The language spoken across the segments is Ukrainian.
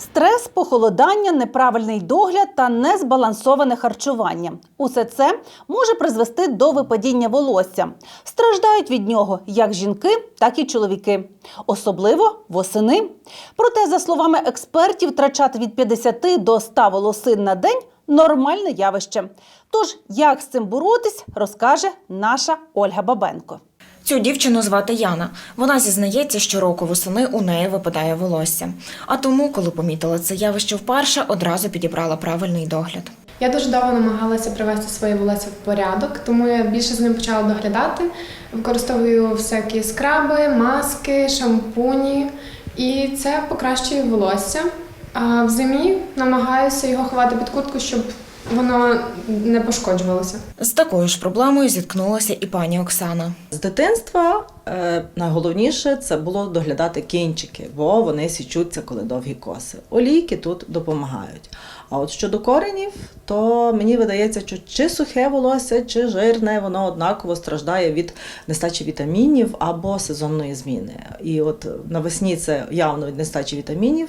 Стрес, похолодання, неправильний догляд та незбалансоване харчування усе це може призвести до випадіння волосся. Страждають від нього як жінки, так і чоловіки, особливо восени. Проте, за словами експертів, втрачати від 50 до 100 волосин на день нормальне явище. Тож, як з цим боротись, розкаже наша Ольга Бабенко. Цю дівчину звати Яна. Вона зізнається, що року восени у неї випадає волосся. А тому, коли помітила це явище вперше, одразу підібрала правильний догляд. Я дуже довго намагалася привести своє волосся в порядок, тому я більше з ним почала доглядати. Використовую всякі скраби, маски, шампуні, і це покращує волосся. А в зимі намагаюся його ховати під куртку, щоб воно не пошкоджувалося. З такою ж проблемою зіткнулася і пані Оксана. З дитинства е, найголовніше це було доглядати кінчики, бо вони січуться, коли довгі коси. Олійки тут допомагають. А от щодо коренів, то мені видається, що чи сухе волосся, чи жирне, воно однаково страждає від нестачі вітамінів або сезонної зміни. І от навесні це явно від нестачі вітамінів.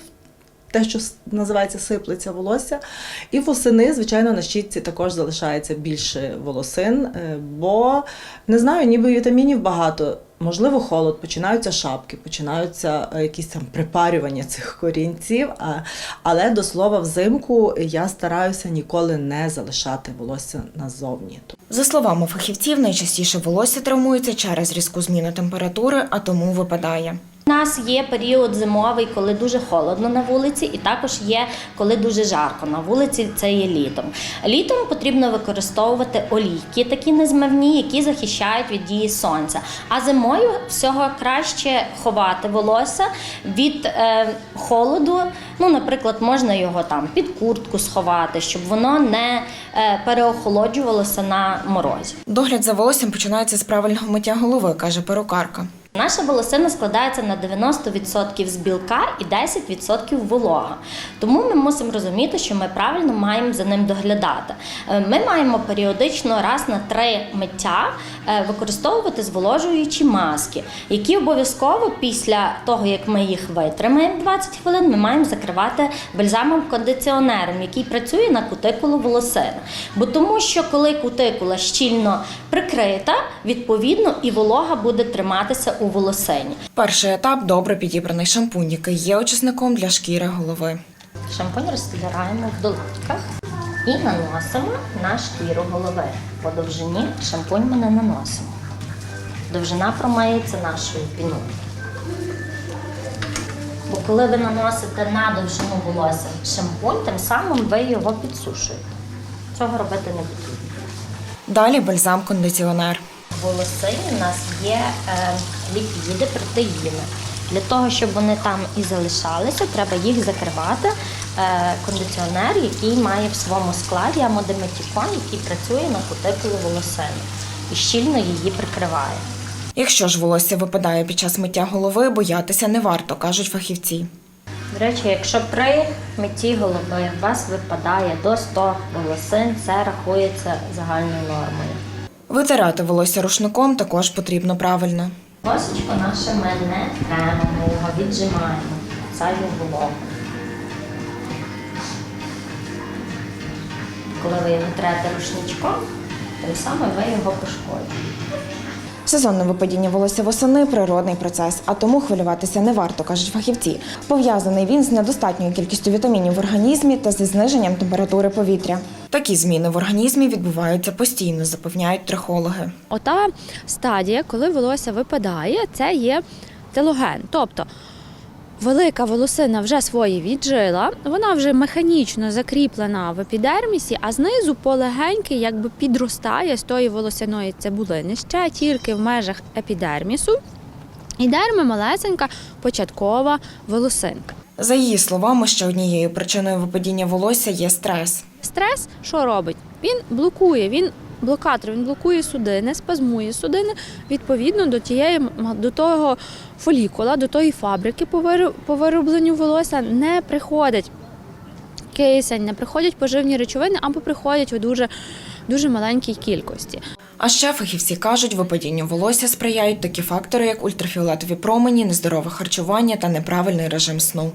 Те, що називається сиплеться волосся. І восени, звичайно, на щітці також залишається більше волосин, е, бо не знаю, ніби вітамінів багато. Можливо, холод, починаються шапки, починаються е, якісь там припарювання цих корінців. Але до слова, взимку я стараюся ніколи не залишати волосся назовні. За словами фахівців, найчастіше волосся травмується через різку зміну температури, а тому випадає. Нас є період зимовий, коли дуже холодно на вулиці, і також є коли дуже жарко на вулиці. Це є літом. Літом потрібно використовувати олійки, такі незмивні, які захищають від дії сонця. А зимою всього краще ховати волосся від е, холоду. Ну, наприклад, можна його там під куртку сховати, щоб воно не е, переохолоджувалося на морозі. Догляд за волоссям починається з правильного миття голови, каже перукарка. Наша волосина складається на 90% з білка і 10% волога. Тому ми мусимо розуміти, що ми правильно маємо за ним доглядати. Е, Ми маємо періодично раз на три миття е, використовувати зволожуючі маски, які обов'язково після того, як ми їх витримаємо 20 хвилин, ми маємо закривати бальзамом кондиціонером, який працює на кутикулу волосини. Бо тому, що коли кутикула щільно прикрита, відповідно і волога буде триматися у волосині. Перший етап добре підібраний шампунь, який є очисником для шкіри голови. Шампунь розтираємо в долоньках і наносимо на шкіру голови. По довжині шампунь ми не наносимо. Довжина промиється нашою піною. Бо коли ви наносите на довжину волосся шампунь, тим самим ви його підсушуєте. Цього робити не потрібно. Далі бальзам-кондиціонер. В волосині у нас є е, ліпіди, протеїни. Для того, щоб вони там і залишалися, треба їх закривати. Е, кондиціонер, який має в своєму складі амодиметікон, який працює на кутикулу волосини і щільно її прикриває. Якщо ж волосся випадає під час миття голови, боятися не варто, кажуть фахівці. До речі, якщо при митті голови у вас випадає до 100 волосин, це рахується загальною нормою. Витирати волосся рушником також потрібно правильно. Волосечко наше ми не тремо, його віджимаємо, зайву вологу. Коли ви його трете рушничком, тим самим ви його пошкодите. Сезонне випадіння волосся восени природний процес, а тому хвилюватися не варто, кажуть фахівці. Пов'язаний він з недостатньою кількістю вітамінів в організмі та зі зниженням температури повітря. Такі зміни в організмі відбуваються постійно, запевняють трихологи. Ота стадія, коли волосся випадає, це є телоген. Тобто велика волосина вже своє віджила, вона вже механічно закріплена в епідермісі, а знизу полегеньки якби підростає з тої волосяної цибулини ще тільки в межах епідермісу. І дерми малесенька початкова волосинка. За її словами, ще однією причиною випадіння волосся є стрес. Стрес що робить? Він блокує, він блокатор, він блокує судини, спазмує судини. Відповідно до тієї до того фолікула, до тої фабрики по виробленню волосся не приходить кисень, не приходять поживні речовини або приходять у дуже, дуже маленькій кількості. А ще фахівці кажуть, випадінню волосся сприяють такі фактори, як ультрафіолетові промені, нездорове харчування та неправильний режим сну.